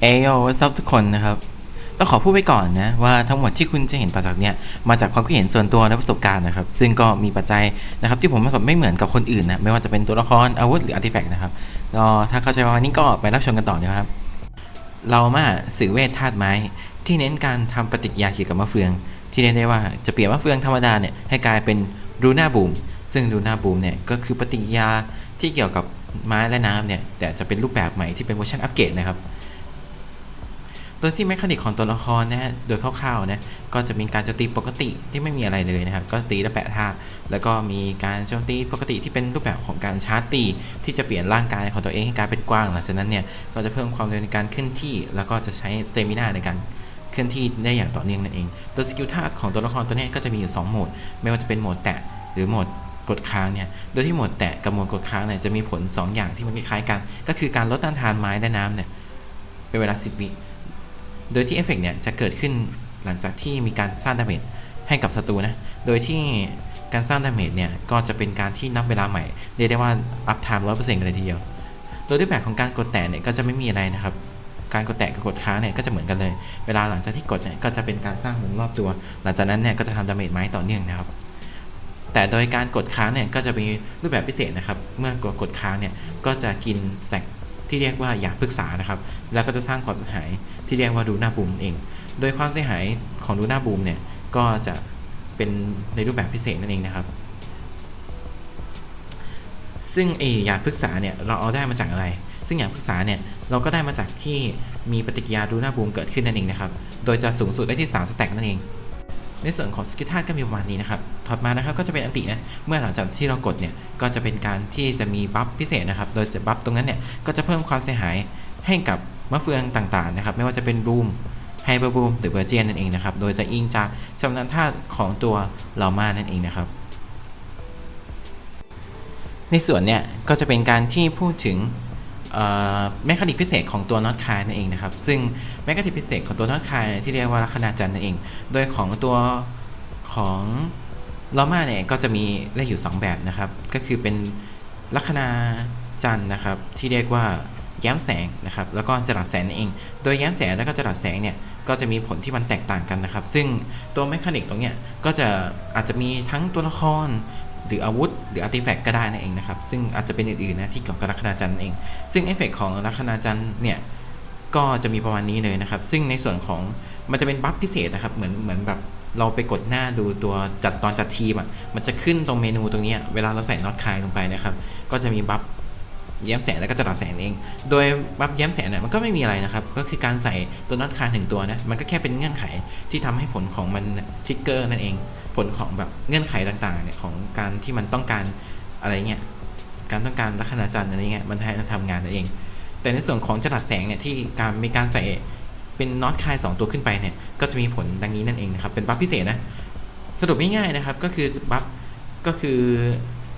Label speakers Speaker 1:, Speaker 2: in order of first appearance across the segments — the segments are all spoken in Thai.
Speaker 1: เอโยซับทุกคนนะครับ ต้องขอพูดไว้ก่อนนะ ว่าทั้งหมดที่คุณจะเห็นต่อจากเนี้ยมาจากความคิดเห็นส่วนตัวและประสบการณ์นะครับ ซึ่งก็มีปัจจัยนะครับ ที่ผมไม่เหมือนกับคนอื่นนะไม่ว่าจะเป็นตัวละครอาวุธหรืออาร์ติแฟกต์นะครับก็ถ้าเข้าใจประมาณนี้ก็ไปรับชมกันต่อนะครับ เรามาสื่อเวทธาตุไม้ ที่เน้นการทำปฏิกิริยาเกี่ยวกับมะเฟือง ที่เรียกได้ว่าจะเปลี่ยนมะเฟืองธรรมดาเนี่ยให้กลายเป็นรูน่าบูมซึ่งรูน่าบูมเนี่ยก็คือปฏิกิริยาที่เกี่ยวกับไม้และน้ำเนี่ยแต่จะเป็นรูปแบบใหม่ที่เป็นเวอร์ชันอัปเกรดนะครับ โดยที่แมคานิกของตัวละครนะฮะโดยคร่าวๆนะก็จะมีการโจมตีปกติที่ไม่มีอะไรเลยนะครับ ก็ตีและแปะท่าแล้วก็มีการโจมตีปกติที่เป็นรูปแบบของการชาร์จตี ที่จะเปลี่ยนร่างกายของตัวเองให้กลายเป็นกว้างหลังจากนั้นเนี่ยก็จะเพิ่มความเร็วในการเคลื่อนที่ แล้วก็จะใช้สเตมินาในการเคลื่อนที่ได้อย่างต่อเนื่องนั่นเอง ตัวสกิลธาตุของตัวละครตัวนี้ก็จะมีอยู่ 2 โหมด ไม่ว่าจะเป็นโหมดแตะหรือโหมดกดค้างเนี่ย โดยที่โหมดแตะกับโหมดกดค้างเนี่ยจะมีผล 2 อย่างที่มันคล้ายๆกัน ก็คือการลดต้านทานไม้และน้ำเนี่ยเป็นเวลา 10 วิ โดยที่เอฟเฟกต์เนี่ยจะเกิดขึ้นหลังจากที่มีการสร้างดาเมจให้กับศัตรูนะ โดยที่การสร้างดาเมจเนี่ยก็จะเป็นการที่นับเวลาใหม่ เรียกได้ว่าอัพไทม์ร้อยเปอร์เซ็นต์กันเลยทีเดียว โดยรูปแบบของการกดแตะเนี่ยก็จะไม่มีอะไรนะครับ การกดแตะกับกดค้างเนี่ยก็จะเหมือนกันเลย เวลาหลังจากที่กดเนี่ยก็จะเป็นการสร้างวงรอบตัว หลังจากนั้นเนี่ยก็จะทำดาเมจไม้ต่อเนื่องนะครับ แต่โดยการกดค้างเนี่ยก็จะมีรูปแบบพิเศษนะครับ เมื่อกดกดค้างเนี่ยก็จะกินสแต็กที่เรียกว่าอยากปรึกษานะครับ แล้วก็จะสร้างความเสียหาย ที่เรียกว่าดูหน้าบูมเอง โดยความเสียหายของดูหน้าบูมเนี่ยก็จะเป็นในรูปแบบพิเศษนั่นเองนะครับ ซึ่งไอยากปรึกษาเนี่ยเราเอาได้มาจากอะไร ซึ่งยากปรึกษาเนี่ยเราก็ได้มาจากที่มีปฏิกิริยาดูหน้าบูมเกิดขึ้นนั่นเองนะครับ โดยจะสูงสุดได้ที่ 3 สแต็กนั่นเอง ในส่วนของสกิลธาก็มีประมาณนี้นะครับถอดมานะครับก็จะเป็นอันตินะ เมื่อหลังจากที่เรากดเนี่ยก็จะเป็นการที่จะมีบัฟพิเศษนะครับ โดยจะบัฟตรงนั้นเนี่ยก็จะเพิ่มความเสียหายให้กับ มะเฟืองต่างๆนะครับ ไม่ว่าจะเป็นบูมไฮเปอร์บูมหรือเบอร์เจียนนั่นเองนะครับ โดยจะอิงจากสมนันธาตุของตัวลามานั่นเองนะครับ ในส่วนเนี่ยก็จะเป็นการที่พูดถึงแมคานิกพิเศษของตัวน็อตคายนั่นเองนะครับ ซึ่งแมคานิกพิเศษของตัวน็อตคายที่เรียกว่าลัคนาจันทร์นั่นเอง โดยของตัวของลอมาเนี่ยก็จะมีได้อยู่ 2 แบบนะครับ ก็คือเป็นลัคนาจันทร์นะครับที่เรียกว่า ย้มแสงนะครับแล้วก็จรัสแสงนั่นเอง โดยแย้มแสงแล้วก็จรัสแสงเนี่ยก็จะมีผลที่มันแตกต่างกันนะครับ ซึ่งตัวแมคานิกตรงเนี้ยก็จะอาจจะมีทั้งตัวละครหรืออาวุธ หรืออาร์ติแฟกต์ก็ได้นั่นเองนะครับ ซึ่งอาจจะเป็นอื่นๆนะที่เกี่ยวกับลัคนาจันทร์เอง ซึ่งเอฟเฟกต์ของลัคนาจันทร์เนี่ยก็จะมีประมาณนี้เลยนะครับ ซึ่งในส่วนของมันจะเป็นบัฟพิเศษนะครับ เหมือนเหมือนแบบเราไปกดหน้าดูตัวจัดตอนจัดทีมอะ มันจะขึ้นตรงเมนูตรงนี้ เวลาเราใส่น็อตคายลงไปนะครับ ก็จะมีบัฟ แย้มแสงแล้วก็จรัสแสงเอง โดยบัฟแย้มแสงเนี่ยมันก็ไม่มีอะไรนะครับ ก็คือการใส่ตัวน็อตคายหนึ่งตัวนะ มันก็แค่เป็นเงื่อนไขที่ทำให้ผลของมันทริกเกอร์นั่นเอง ผลของแบบเงื่อนไขต่างๆเนี่ยของการที่มันต้องการอะไรเงี้ย การต้องการลัคนาจันทร์อะไรเงี้ย มันให้มันทำงานนั่นเอง แต่ในส่วนของจรัสแสงเนี่ยที่การมีการใส่เป็นน็อตคาย2ตัวขึ้นไปเนี่ย ก็จะมีผลดังนี้นั่นเองนะครับ เป็นบัฟพิเศษนะ สรุปง่ายๆนะครับ ก็คือบัฟก็คือ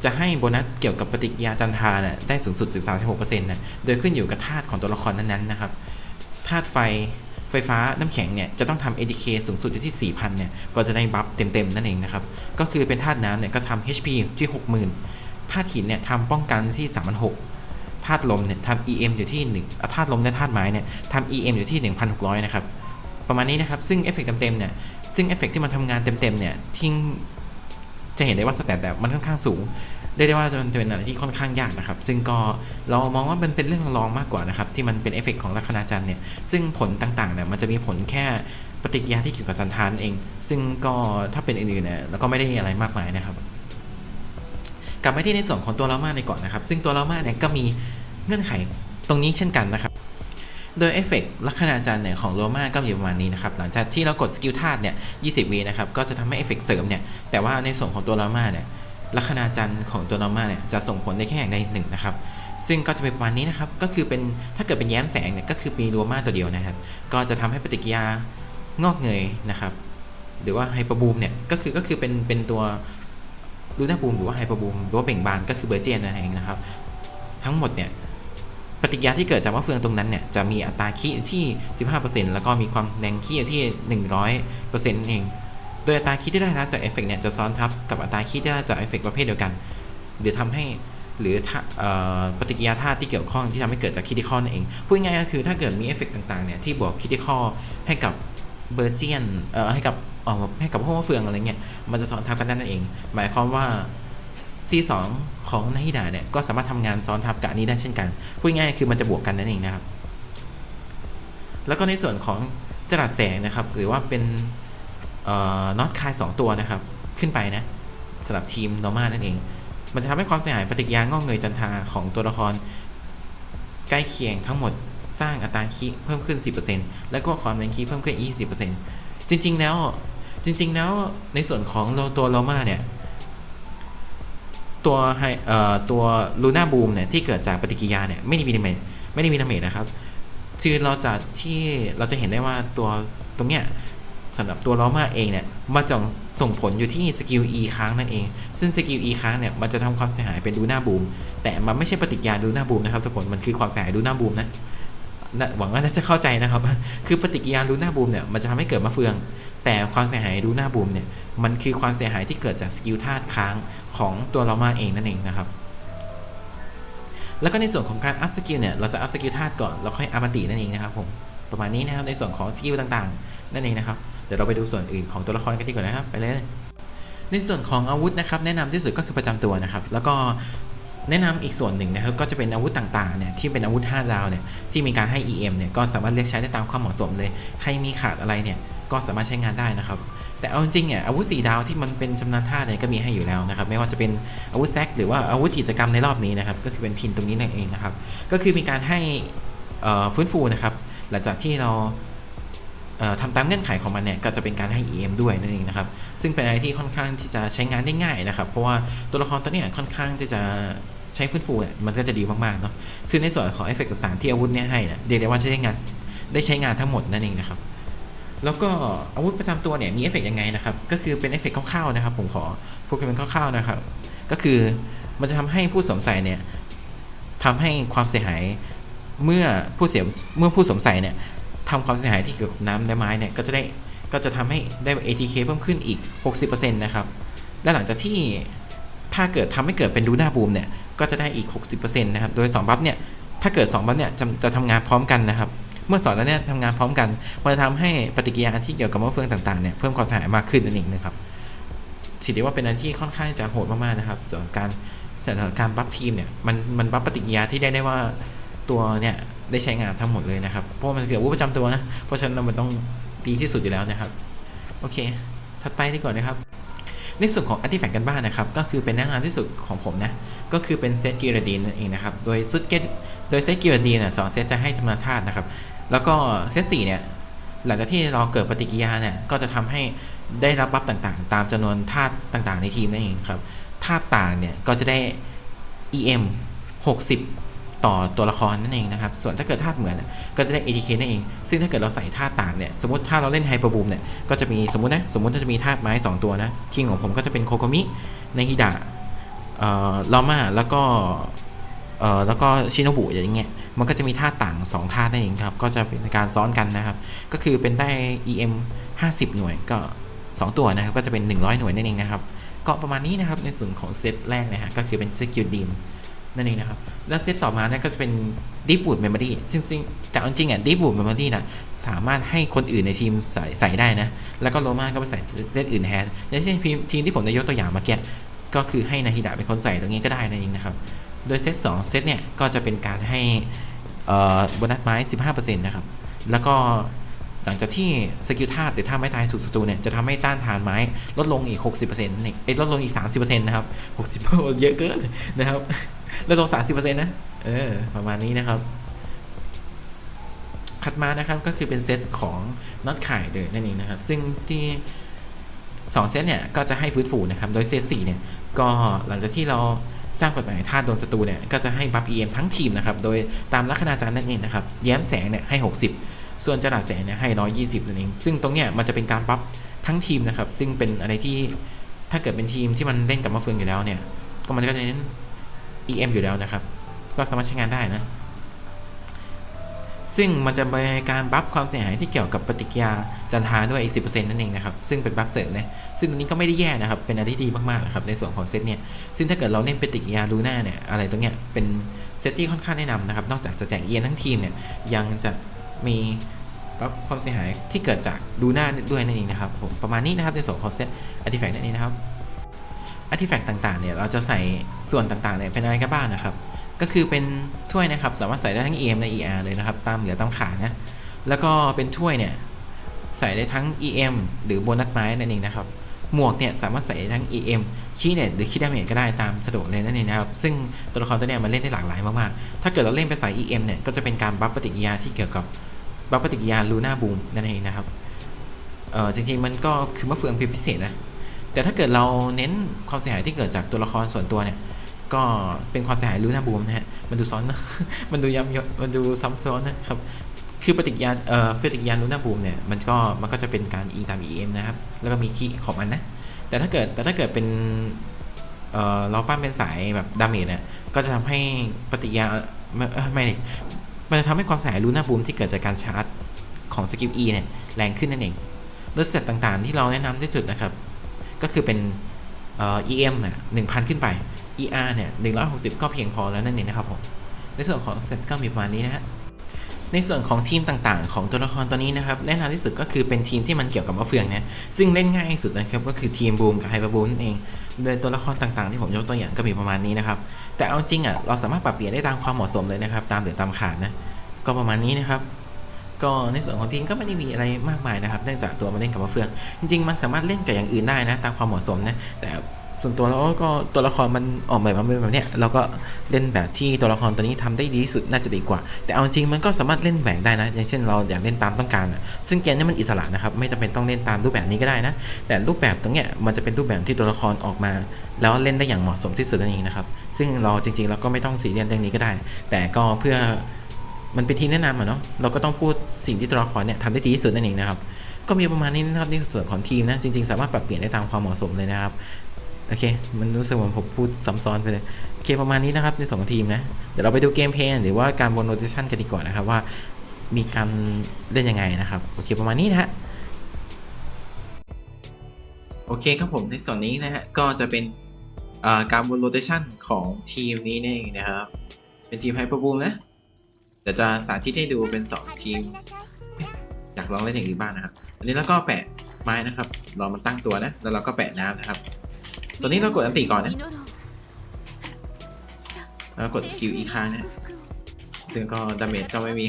Speaker 1: จะให้โบนัสเกี่ยวกับปฏิกิริยาจันทาเนี่ยได้สูงสุดถึง 36%นะโดยขึ้นอยู่กับธาตุของตัวละครนั้นๆนะครับธาตุไฟไฟฟ้าน้ำแข็งเนี่ยจะต้องทำ ADK สูงสุดอยู่ที่ 4,000เนี่ยก็จะได้บัฟเต็ม ๆ นั่นเองนะครับ ก็คือเป็นธาตุน้ำเนี่ยก็ทำ HP ที่ 60,000ธาตุหินเนี่ยทำป้องกันที่ 3,600ธาตุลมเนี่ยทำ EM อยู่ที่1ธาตุลมและธาตุไม้เนี่ยทำ EM อยู่ที่ 1,600 นะครับ ประมาณนี้นะครับ ซึ่งเอฟเฟกต์เต็มๆเนี่ยซึ่งเอฟเฟกต์ที่มันทำงานเต็มๆเนี่ยทิ้ง จะเห็นได้ว่าสแตทแบบมันค่อนข้างสูงได้ได้ว่ามันจะเป็นอะไรที่ค่อนข้างยากนะครับ ซึ่งก็เรามองว่ามันเป็นเรื่องรองมากกว่านะครับที่มันเป็นเอฟเฟกของลัคนาจันทร์เนี่ยซึ่งผลต่างๆเนี่ยมันจะมีผลแค่ปฏิกิริยาที่เกี่ยวกับจันทานเอง ซึ่งก็ถ้าเป็นอื่นๆเนี่ยแล้วก็ไม่ได้อะไรมากมายนะครับ กลับมาที่ในส่วนของตัวเลามาในก่อนนะครับ ซึ่งตัวเลามาเนี่ยก็มีเงื่อนไขตรงนี้เช่นกันนะครับ โดยเอฟเฟกต์ลัคนาจันทร์เนี่ยของโรมาก็มีประมาณนี้นะครับ หลังจากที่เรากดสกิลธาตุเนี่ย 20วินะครับ ก็จะทำให้เอฟเฟกต์เสริมเนี่ย แต่ว่าในส่วนของตัวโรมาเนี่ย ลัคนาจันทร์ของตัวโรมาเนี่ย จะส่งผลได้แค่อย่างใดหนึ่งนะครับ ซึ่งก็จะเป็นประมาณนี้นะครับ ก็คือเป็น ถ้าเกิดเป็นแย้มแสงเนี่ย ก็คือมีโรมาตัวเดียวนะครับ ก็จะทำให้ปฏิกิริยางอกเงยนะครับ หรือว่าไฮเปอร์บูมเนี่ย ก็คือ ก็คือเป็น เป็นตัวลูน่าบูมหรือว่าไฮเปอร์บูมหรือว่าเบ่งบานก็คือเบอร์เจียนนั่นเองนะครับ ทั้งหมดเนี่ย ปฏิกิริยาที่เกิดจากมะเฟืองตรงนั้นเนี่ยจะมีอัตราคีที่ 15%แล้วก็มีความแรงคีที่ 100%เองโดยอัตราคีที่ได้รับจากเอฟเฟกเนี่ยจะซ้อนทับกับอัตราคีที่ได้จากเอฟเฟกประเภทเดียวกันหรือทำให้หรือถ้าเอ่อปฏิกิริยาธาตุที่เกี่ยวข้องที่ทำให้เกิดจากคิด i คอนั่นเองพูดง่ายๆก็คือถ้าเกิดมีเอฟเฟกต์ต่างๆเนี่ยที่บวกคิด i คอให้กับเบอร์เจียนเอ่อให้กับให้กับพวกมะเฟืองอะไรเงี้ยมันจะซ้อนทับกันนั่นเอง หมายความว่า C2 ของนาฮิดาเนี่ยก็สามารถทำงานซ้อนทับกับนี้ได้เช่นกันพูดง่ายคือมันจะบวกกันนั่นเองนะครับ แล้วก็ในส่วนของจรัสแสงนะครับ หรือว่าเป็นน็อตคายสองตัวนะครับ ขึ้นไปนะสำหรับทีมนอร์มานั่นเอง มันจะทำให้ความเสียหายปฏิกิริยางอกเงยจันทาของตัวละคร ใกล้เคียงทั้งหมดสร้างอัตราคีเพิ่มขึ้น 10%แล้วก็ความแรงคีเพิ่มขึ้น 20%จริง ๆ แล้วจริง ๆ แล้วในส่วนของตัวโลมาเนี่ย ตัวไฮเอ่อตัวลูน่าบูมเนี่ยที่เกิดจากปฏิกิริยาเนี่ยไม่ได้มีดาเมจไม่ได้มีดาเมจนะครับคือเราจะที่เราจะเห็นได้ว่าตัวตรงเนี้ยสำหรับตัวล้อมาเองเนี่ยมาจงส่งผลอยู่ที่สกิล E ค้างนั่นเอง ซึ่งสกิล E ค้างเนี่ยมันจะทำความเสียหายเป็นดูน่าบูม แต่มันไม่ใช่ปฏิกิริยาดูน่าบูมนะครับทุกคนมันคือความเสียหายดูน่าบูมนะหวังว่าน่าจะเข้าใจนะครับ คือปฏิกิริยาดูน่าบูมเนี่ยมันจะทำให้เกิดมะเฟือง แต่ความเสียหายดูน่าบูมเนี่ย มันคือความเสียหายที่เกิดจากสกิลธาตุค้างของตัวเรามาเองนั่นเองนะครับ แล้วก็ในส่วนของการอัพสกิลเนี่ย เราจะอัพสกิลธาตุก่อน แล้วค่อยอัพมตินั่นเองนะครับผม ประมาณนี้นะครับ ในส่วนของสกิลต่างๆ นั่นเองนะครับ เดี๋ยวเราไปดูส่วนอื่นของตัวละครกันดีกว่านะครับ ไปเลย ในส่วนของอาวุธนะครับ แนะนำที่สุดก็คือประจำตัวนะครับ แล้วก็แนะนำอีกส่วนหนึ่งนะครับก็จะเป็นอาวุธต่างๆเนี่ยที่เป็นอาวุธ5ดาวเนี่ยที่มีการให้ EM เนี่ยก็สามารถเลือกใช้ได้ตามความเหมาะสมเลย ใครมีขาดอะไรเนี่ยก็สามารถใช้งานได้นะครับ แต่เอาจริงเนี่ยอาวุธ4ดาวที่มันเป็นจำนวนธาเนี่ยก็มีให้อยู่แล้วนะครับ ไม่ว่าจะเป็นอาวุธแซกหรือว่าอาวุธกิจกรรมในรอบนี้นะครับ ก็คือเป็นพินตรงนี้นั่นเองนะครับ ก็คือมีการให้ฟื้นฟูนะครับ หลังจากที่เราทำตามเงื่อนไขของมันเนี่ยก็จะเป็นการให้ EM ด้วยนั่นเองนะครับ ซึ่งเป็นอะไรที่ค่อนข้างที่จะใช้งานได้ง่ายนะครับ เพราะว่าตัวละครตัวเนี้ยค่อนข้างที่จะใช้ฟื้นฟูเนี่ยมันก็จะดีมากๆเนาะซึ่งในส่วนของเอฟเฟกต์ต่างๆที่อาวุธเนี่ยให้เนี่ยเรียกได้ว่าใช้งานได้ใช้งานทั้งหมดนั่นเองนะครับ แล้วก็อาวุธประจำตัวเนี่ยมีเอฟเฟกต์ยังไงนะครับ ก็คือเป็นเอฟเฟกต์คร่าวๆนะครับ ผมขอพูดกันเป็นคร่าวๆนะครับ ก็คือมันจะทำให้ผู้สวมใส่เนี่ยทำให้ความเสียหายเมื่อผู้เสียเมื่อผู้สวมใส่เนี่ยทำความเสียหายที่เกี่ยวกับน้ำและไม้เนี่ยก็จะได้ก็จะทำให้ได้ ATK เพิ่มขึ้นอีก 60%นะครับและหลังจากที่ถ้าเกิดทำให้เกิดเป็นดูน่าบูมเนี่ยก็จะได้อีก 60%นะครับ โดย 2 บัฟเนี่ยถ้าเกิด 2 บัฟเนี่ยจะจะทำงานพร้อมกันนะครับ เมื่อสอนแล้วเนี่ยทำงานพร้อมกัน มันจะทำให้ปฏิกิริยาที่เกี่ยวกับมะเฟืองต่างๆเนี่ยเพิ่มความเสียหายมากขึ้นนั่นเองนะครับถือได้ว่าเป็นอะไรที่ค่อนข้างจะโหดมากๆนะครับส่วนการแต่การบัฟทีมเนี่ยมันมันบัฟปฏิกิริยาที่ได้ได้ว่าตัวเนี่ยได้ใช้งานทั้งหมดเลยนะครับ เพราะมันคืออาวุธประจำตัวนะ เพราะฉะนั้นมันต้องดีที่สุดอยู่แล้วนะครับ โอเค ถัดไปดีกว่านะครับ ในส่วนของ a r t i f a c t กันบ้านนะครับ ก็คือเป็นแนะนำที่สุดของผมนะ ก็คือเป็นเซตกิรดีนนั่นเองนะครับ โดยซุดเกตโดยเซตกิรดีนเนี่ยสองเซตจะให้จำนวนธาตุนะครับ แล้วก็เซตสี่เนี่ยหลังจากที่เราเกิดปฏิกิริยาเนี่ยก็จะทำให้ได้รับบัฟต่างๆ ตามจำนวนธาตุต่างๆ ในทีมนั่นเองครับธาตุต่างเนี่ยก็จะได้ EM 60 ต่อตัวละครนั่นเองนะครับ ส่วนถ้าเกิดธาตุเหมือนก็จะได้ ATK นั่นเอง ซึ่งถ้าเกิดเราใส่ธาตุต่างเนี่ยสมมติถ้าเราเล่นไฮเปอร์บูมเนี่ยก็จะมีสมมตินะสมมติถ้าจะมีธาตุไม้ 2 ตัวนะทีมของผมก็จะเป็นโคโคมิในฮิดะเอ่อลอมาแล้วก็เอ่อแล้วก็ชินโนบุอย่างเงี้ย มันก็จะมีธาต่าง2ธานั่นเองครับ ก็จะเป็นการซ้อนกันนะครับ ก็คือเป็นได้ EM 50 หน่วยก็ 2 ตัวนะครับ ก็จะเป็น 100 หน่วยนั่นเองนะครับ ก็ประมาณนี้นะครับในส่วนของเซตแรกนะฮะ ก็คือเป็นสกิลดีมนั่นเองนะครับ แล้วเซตต่อมาเนี่ยก็จะเป็น Deep Wood Memory ซึ่งซึ่งแต่จริงๆอะ Deep Wood Memory นะสามารถให้คนอื่นในทีมใส่ใส่ได้นะ แล้วก็โรมาก็ไปใส่เซตอื่นแทนอย่างเช่นทีมที่ผมได้ยกตัวอย่างมาเก็ตก็คือให้นาฮิดะเป็นคนใส่ตรงนี้ก็ได้นั่นเองนะครับ โดยเซต2เซตเนี่ยก็จะเป็นการให้ โบนัสไม้ 15%นะครับ แล้วก็หลังจากที่สกิลธาตุหรือท่าไม้ตายถูกศัตรูเนี่ยจะทำให้ต้านทานไม้ลดลงอีก 60%นั่นเองเอ้ยลดลงอีก 30%นะครับ 60%เยอะเกินนะครับลดลง 30%นะ เออ ประมาณนี้นะครับถัดมานะครับก็คือเป็นเซตของน็อตไข่เลยนั่นเองนะครับ ซึ่งที่2เซตเนี่ยก็จะให้ฟื้นฟูนะครับ โดยเซต4เนี่ยก็หลังจากที่เรา สร้างกฎหมายธาตุโดนศัตรูเนี่ยก็จะให้บัฟ EM ทั้งทีมนะครับ โดยตามลัคนาจารย์นั่นเองนะครับ แย้มแสงเนี่ยให้ 60 ส่วนจราแสงเนี่ยให้ 120นั่นเอง ซึ่งตรงเนี้ยมันจะเป็นการบัฟทั้งทีมนะครับ ซึ่งเป็นอะไรที่ถ้าเกิดเป็นทีมที่มันเล่นกับมะเฟืองอยู่แล้วเนี่ย ก็มันก็จะเน้น EM อยู่แล้วนะครับ ก็สามารถใช้งานได้นะ ซึ่งมันจะมีการบัฟความเสียหายที่เกี่ยวกับปฏิกิริยาจันทาด้วยอีก10%นั่นเองนะครับ ซึ่งเป็นบัฟเสริมนะซึ่งตรงนี้ก็ไม่ได้แย่นะครับ เป็นอะไรที่ดีมากๆนะครับในส่วนของเซตเนี่ย ซึ่งถ้าเกิดเราเล่นปฏิกิริยาลูน่าเนี่ย อะไรตรงเนี้ย เป็นเซตที่ค่อนข้างแนะนำนะครับ นอกจากจะแจกเอียนทั้งทีมเนี่ย ยังจะมีบัฟความเสียหายที่เกิดจากลูน่าด้วยนั่นเองนะครับผมประมาณนี้นะครับในส่วนของเซตอาร์ติแฟกต์นั่นเองนะครับอาร์ติแฟกต์ต่างๆเนี่ยเราจะใส่ส่วนต่างๆเนี่ยเป็นอะไรกันบ้างนะครับ ก็คือเป็นถ้วยนะครับสามารถใส่ได้ทั้ง EM และ ER เลยนะครับ ตามเหลือตามขานะแล้วก็เป็นถ้วยเนี่ยใส่ได้ทั้ง EM หรือโบนัสไม้นั่นเองนะครับหมวกเนี่ยสามารถใส่ได้ทั้ง EM คีเน็ตหรือคีดาเมจก็ได้ตามสะดวกเลยนั่นเองนะครับ ซึ่งตัวละครตัวเนี้ยมันเล่นได้หลากหลายมากๆ ถ้าเกิดเราเล่นไปใส่ EM เนี่ยก็จะเป็นการบัฟปฏิกิริยาที่เกี่ยวกับบัฟปฏิกิริยาลูน่าบูมนั่นเองนะครับ เออจริงๆมันก็คือมะเฟืองพิเศษนะ แต่ถ้าเกิดเราเน้นความเสียหายที่เกิดจากตัวละครส่วนตัวเนี่ย ก็เป็นความเสียหายรู้หน้าบูมนะฮะ มันดูซ้อนนะมันดูย้ำยมันดูซ้ำซ้อนนะครับ คือปฏิกิริยาเอ่อปฏิกิริยารู้หน้าบูมเนี่ย มันก็ มันก็จะเป็นการ E ตาม EM นะครับ แล้วก็มีคีของมันนะ แต่ถ้าเกิด แต่ถ้าเกิดเป็น เอ่อ เราปั้นเป็นสายแบบดาเมจเนี่ย ก็จะทำให้ปฏิกิริยาไม่อไม่ดิมันจะทำให้ความเสียหายรู้หน้าบูมที่เกิดจากการชาร์จของสกิล E เนี่ย แรงขึ้นนั่นเองแล้วเซตต่างๆ ที่เราแนะนำที่สุดนะครับ ก็คือเป็นเอ่อ EM เนี่ย1,000ขึ้นไป ER เนี่ย 160 ก็เพียงพอแล้วนั่นเองนะครับผม ในส่วนของเซตก็มีประมาณนี้นะฮะ ในส่วนของทีมต่างๆ ของตัวละครตัวนี้นะครับ แนะนำที่สุดก็คือเป็นทีมที่มันเกี่ยวกับมะเฟืองนะซึ่งเล่นง่ายที่สุดนะครับก็คือทีมบูมกับไฮเปอร์บูมนั่นเอง โดยตัวละครต่างๆ ที่ผมยกตัวอย่างก็มีประมาณนี้นะครับ แต่เอาจริงอะเราสามารถปรับเปลี่ยนได้ตามความเหมาะสมเลยนะครับ ตามเดือดตามขาดนะ ก็ประมาณนี้นะครับก็ในส่วนของทีมก็ไม่ได้มีอะไรมากมายนะครับ เนื่องจากตัวมันเล่นกับมะเฟือง จริงๆ มันสามารถเล่นกับอย่างอื่นได้นะ ตามความเหมาะสมนะ แต่ ส่วนตัวแล้วก็ตัวละครมันออกแบบมาเป็นแบบเนี้ยเราก็เล่นแบบที่ตัวละครตัวนี้ทำได้ดีสุดน่าจะดีกว่า แต่เอาจริงมันก็สามารถเล่นแหวกได้นะ อย่างเช่นเราอยากเล่นตามต้องการอะซึ่งเกมนี้มันอิสระนะครับไม่จำเป็นต้องเล่นตามรูปแบบนี้ก็ได้นะ แต่รูปแบบตรงเนี้ยมันจะเป็นรูปแบบที่ตัวละครออกมา แล้วเล่นได้อย่างเหมาะสมที่สุดนั่นเองนะครับซึ่งเราจริงๆเราก็ไม่ต้องสีเรียนเรื่องนี้ก็ได้ แต่ก็เพื่อมันเป็นทีมแนะนำอะเนาะเราก็ต้องพูดสิ่งที่ตัวละครเนี่ยทำได้ดีที่สุดนั่นเองนะครับก็มีประมาณนี้นะครับในส่วนของทีมนะจริงๆ สามารถปรับเปลี่ยนได้ตามความเหมาะสมเลยนะครับ โอเค มันรู้สึกเหมือนผมพูดซ้ำซ้อนไปเลย โอเคประมาณนี้นะครับในสองทีมนะ เดี๋ยวเราไปดูเกมเพลย์หรือว่าการบนโรเตชันกันดีกว่านะครับว่ามีการเล่นยังไงนะครับ โอเคประมาณนี้นะฮะโอเคครับผมในส่วนนี้นะฮะก็จะเป็นการบนโรเตชันของทีมนี้นี่เองนะครับ เป็นทีมไฮเปอร์บูมนะเดี๋ยวจะสาธิตให้ดูเป็น 2 ทีม อยากลองเล่นอย่างอื่นบ้างนะครับ อันนี้เราก็แปะไม้นะครับรามันตั้งตัวนะ แล้วเราก็แปะน้ำนะครับ ตัวนี้เรากดอันติก่อนนะแล้วกดสกิลอีกครั้งนะซึ่งก็ดาเมจก็ไม่มี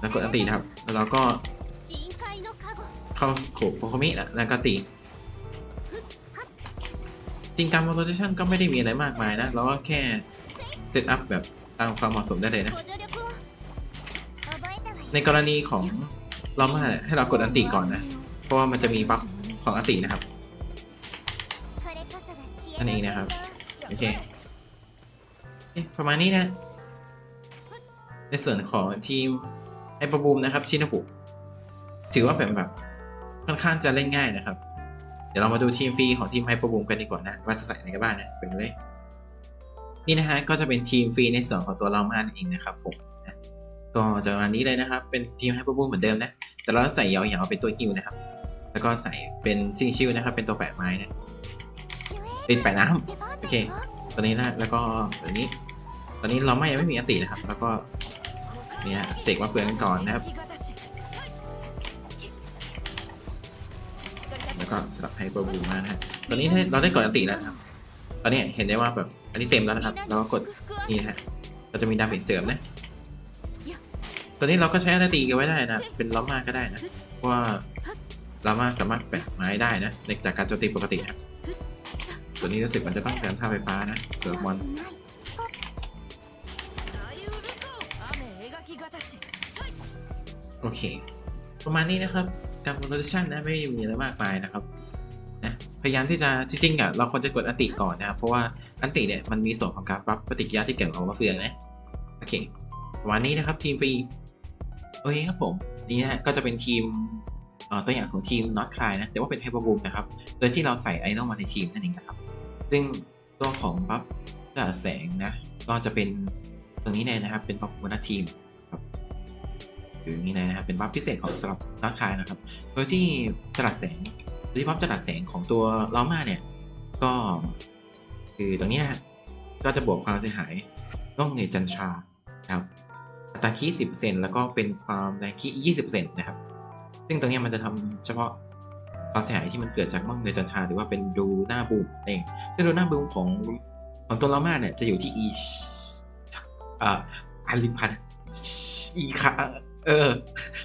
Speaker 1: แล้วกดอันตินะครับ แล้วเราก็เข้าโขกโฟคามิแล้วแล้วก็ตีจริงการบนโรเตชันก็ไม่ได้มีอะไรมากมายนะเราก็แค่เซตอัพแบบตามความเหมาะสมได้เลยนะ ในกรณีของเรามาให้เรากดอันติก่อนนะ เพราะว่ามันจะมีบัฟของอันตินะครับ
Speaker 2: นั่นเองนะครับ
Speaker 1: โอเคประมาณนี้นะ ในส่วนของทีมไอประบูมนะครับชินบุถือว่าเป็นแบบค่อนข้างจะเล่นง่ายนะครับ เดี๋ยวเรามาดูทีมฟรีของทีมไฮเปอร์บูมกันดีกว่านะ ว่าจะใส่อะไรกันบ้างนะเป็นเลย นี่นะฮะก็จะเป็นทีมฟรีในส่วนของตัวเรามานั่นเองนะครับผมนะก็จะประมาณนี้เลยนะครับ เป็นทีมไฮเปอร์บูมเหมือนเดิมนะ แต่เราใส่ยาวๆเป็นตัวฮิวนะครับ แล้วก็ใส่เป็นซิงชิวนะครับ เป็นตัวแปะไม้นะ เป็นแปะน้ำโอเค ตัวนี้นะแล้วก็ตัวนี้ ตอนนี้เราไม่ยังไม่มีอตินะครับ แล้วก็เนี่ยเสกมาเฟืองกันก่อนนะครับ แล้วก็สลับให้เปิร์บูมานะฮะตอนนี้เราได้กดอัติแล้วครับ ตอนนี้เห็นได้ว่าแบบอันนี้เต็มแล้วนะครับ เราก็กดนี่ฮะเราจะมีดาเมจเสริมนะตอนนี้เราก็ใช้อันติกันไว้ได้นะ เป็นล้อมมาก็ได้นะเพราะว่าล้อมมาสามารถแปะไม้ได้นะในจากการโจมตีปกติครับ ตัวนี้รู้สึกมันจะต้องการท่าไฟฟ้านะเสริมมอนโอเค ประมาณนี้นะครับการโรเตชันนะไม่ได้มีอะไรมากมายนะครับนะพยายามที่จะจริงๆอะเราควรจะกดอันติก่อนนะครับเพราะว่าอันติเนี่ยมันมีส่วนของการปรับปฏิกิริยาที่เกี่ยวกับมะเฟืองนะโอเคประมาณนี้นะครับทีมฟรีโอเคครับผมนี่นะฮะก็จะเป็นทีมตัวอย่างของทีม Not Cry นะแต่ว่าเป็นไฮเปอร์บูมนะครับ โดยที่เราใส่ไอดอลมาในทีมนั่นเองนะครับ ซึ่งตัวของบัฟกระแสงนะก็จะเป็นตรงนี้เลยนะครับ เป็นบัฟบนทีมครับอยู่นี้เลยนะครับเป็นบัฟพิเศษของสำหรับร่างกายนะครับ โดยที่จรัสแสงโดยที่บัฟจรัสแสงของตัวลอมาเนี่ย ก็คือตรงนี้นะก็จะบวกความเสียหายร่องเนจันทรานะครับอัตราคีสิบเซนแล้วก็เป็นความแรงคียี่สิบเซนนะครับ ซึ่งตรงนี้มันจะทำเฉพาะ ความเสียหายที่มันเกิดจากม่องเนจันทราหรือว่าเป็นดูหน้าบูมเองซึ่งดูหน้าบูมของของตัวลอมาเนี่ยจะอยู่ที่อ่าอาลิพันอีค่ะเออ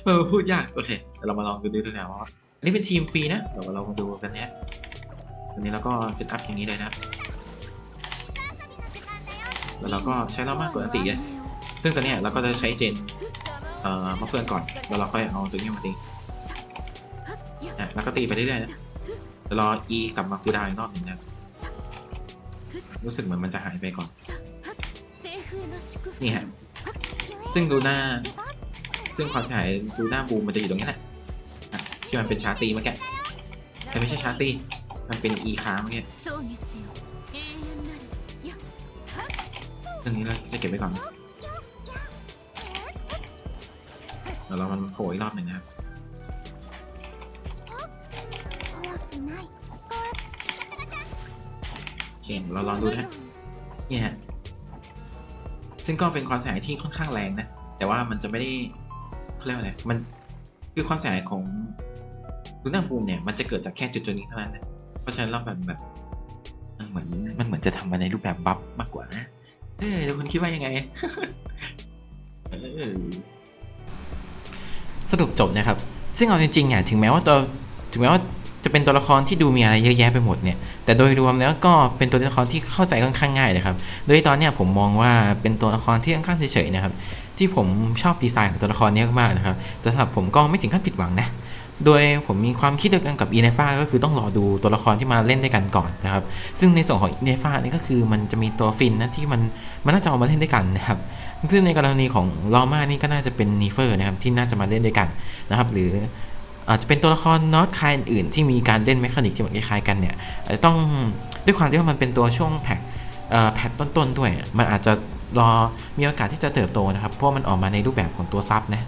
Speaker 1: เออพูดยากโอเคเดี๋ยวเรามาลองดูดูนะว่าอันนี้เป็นทีมฟรีนะเดี๋ยวเรามาดูกันเนี้ยอันนี้เราก็เซตอัพอย่างนี้เลยนะแล้วเราก็ใช้ลอมากดอันติเลยซึ่งตอนนี้เราก็จะใช้เจนเอ่อมาเฟืองก่อนแล้วเราค่อยเอาตัวนี้มาตี นะแล้วก็ตีไปเรื่อยๆนะจะรอ E กลับมาคูดาวน์อีกรอบหนึ่งนะรู้สึกเหมือนมันจะหายไปก่อน นี่ฮะ ซึ่งดูหน้า ซึ่งความเสียหายดูหน้าบูมมันจะอยู่ตรงนี้แหละที่มันเป็นชาตีเมื่อกี้แต่ไม่ใช่ชาตีมันเป็น E ค้างเมื่อกี้ตรงนี้เราจะเก็บไว้ก่อนเดี๋ยวเรามันโผล่อีกรอบหนึ่งนะครับ
Speaker 2: 怖くない
Speaker 1: โอเคเราลองดูนะฮะนี่ฮะ ซึ่งก็เป็นความเสียหายที่ค่อนข้างแรงนะ แต่ว่ามันจะไม่ได้เขาเรียกว่าอะไร มันคือความเสียหายของลูน่าบูมเนี่ย มันจะเกิดจากแค่จุดจุดๆนี้เท่านั้นนะ เพราะฉะนั้นเราแบบแบบมันเหมือนมันเหมือนจะทำมาในรูปแบบบัฟมากกว่านะ เออทุกคนคิดว่ายังไง เออสรุปจบนะครับ ซึ่งเอาจริงๆเนี่ยถึงแม้ว่าตัวถึงแม้ว่า จะเป็นตัวละครที่ดูมีอะไรเยอะแยะไปหมดเนี่ย แต่โดยรวมแล้วก็เป็นตัวละครที่เข้าใจค่อนข้างง่ายเลยครับ โดยตอนเนี้ยผมมองว่าเป็นตัวละครที่ค่อนข้างเฉยๆนะครับ ที่ผมชอบดีไซน์ของตัวละครนี้มากนะครับแต่สำหรับผมก็ไม่ถึงขั้นผิดหวังนะ โดยผมมีความคิดเดียวกันกับอีเนฟ้าก็คือต้องรอดูตัวละครที่มาเล่นด้วยกันก่อนนะครับ ซึ่งในส่วนของอีเนฟ้านี่ก็คือมันจะมีตัวฟินนะที่มันมันน่าจะเอามาเล่นด้วยกันนะครับซึ่งในกรณีของลอมานี่ก็น่าจะเป็นนีเฟอร์นะครับที่น่าจะมาเล่นด้วยกันนะครับ หรือ อาจจะเป็นตัวละครน็อตคายอื่นๆที่มีการเล่นเมคานิกที่เหมันคล้ายๆกันเนี่ยอาจจะต้องด้วยความที่ว่ามันเป็นตัวช่วงแพ็คแพทต้นๆด้วย มันอาจจะรอมีโอกาสที่จะเติบโตนะครับ เพราะมันออกมาในรูปแบบของตัวซับนะ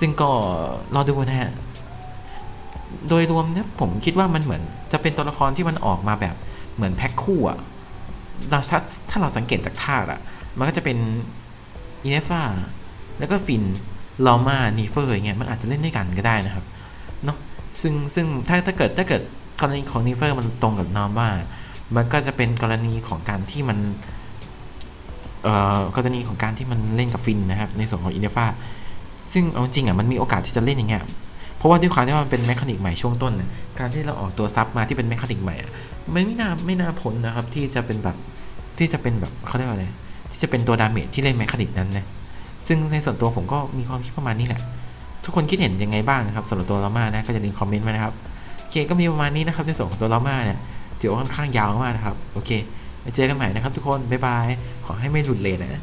Speaker 1: ซึ่งก็รอดูนะฮะ โดยรวมเนี่ยผมคิดว่ามันเหมือนจะเป็นตัวละครที่มันออกมาแบบเหมือนแพ็คคู่อะเราถ้าถ้าเราสังเกตจากท่าอะมันก็จะเป็นอินเนฟ้าแล้วก็ฟินลอมานีเฟอร์อย่างเงี้ยมันอาจจะเล่นด้วยกันก็ได้นะครับ ซึ่งซึ่งถ้าถ้าเกิดถ้าเกิดกรณีของนีเฟอร์มันตรงกับนอร์มามันก็จะเป็นกรณีของการที่มันเอ่อกรณีของการที่มันเล่นกับฟินนะครับ ในส่วนของอินเนฟ้าซึ่งเอาจริงอะมันมีโอกาสที่จะเล่นอย่างเงี้ยเพราะว่าด้วยความที่ว่ามันเป็นแมคานิกใหม่ช่วงต้น การที่เราออกตัวซับมาที่เป็นแมคานิกใหม่อะมันไม่น่าไม่น่าพ้นนะครับ ที่จะเป็นแบบที่จะเป็นแบบเขาเรียกว่าอะไรที่จะเป็นตัวดาเมจที่เล่นแมคานิกนั้นนะซึ่งในส่วนตัวผมก็มีความคิดประมาณนี้แหละ ทุกคนคิดเห็นยังไงบ้างนะครับสำหรับตัวลาม่านะก็จะดึงคอมเมนต์มานะครับโอเคก็มีประมาณนี้นะครับในส่วนของตัวลาม่าเนี่ยถือว่าค่อนข้างยาวมากนะครับโอเคไว้เจอกันใหม่นะครับทุกคนบ๊ายบายขอให้ไม่หลุดเลนนะ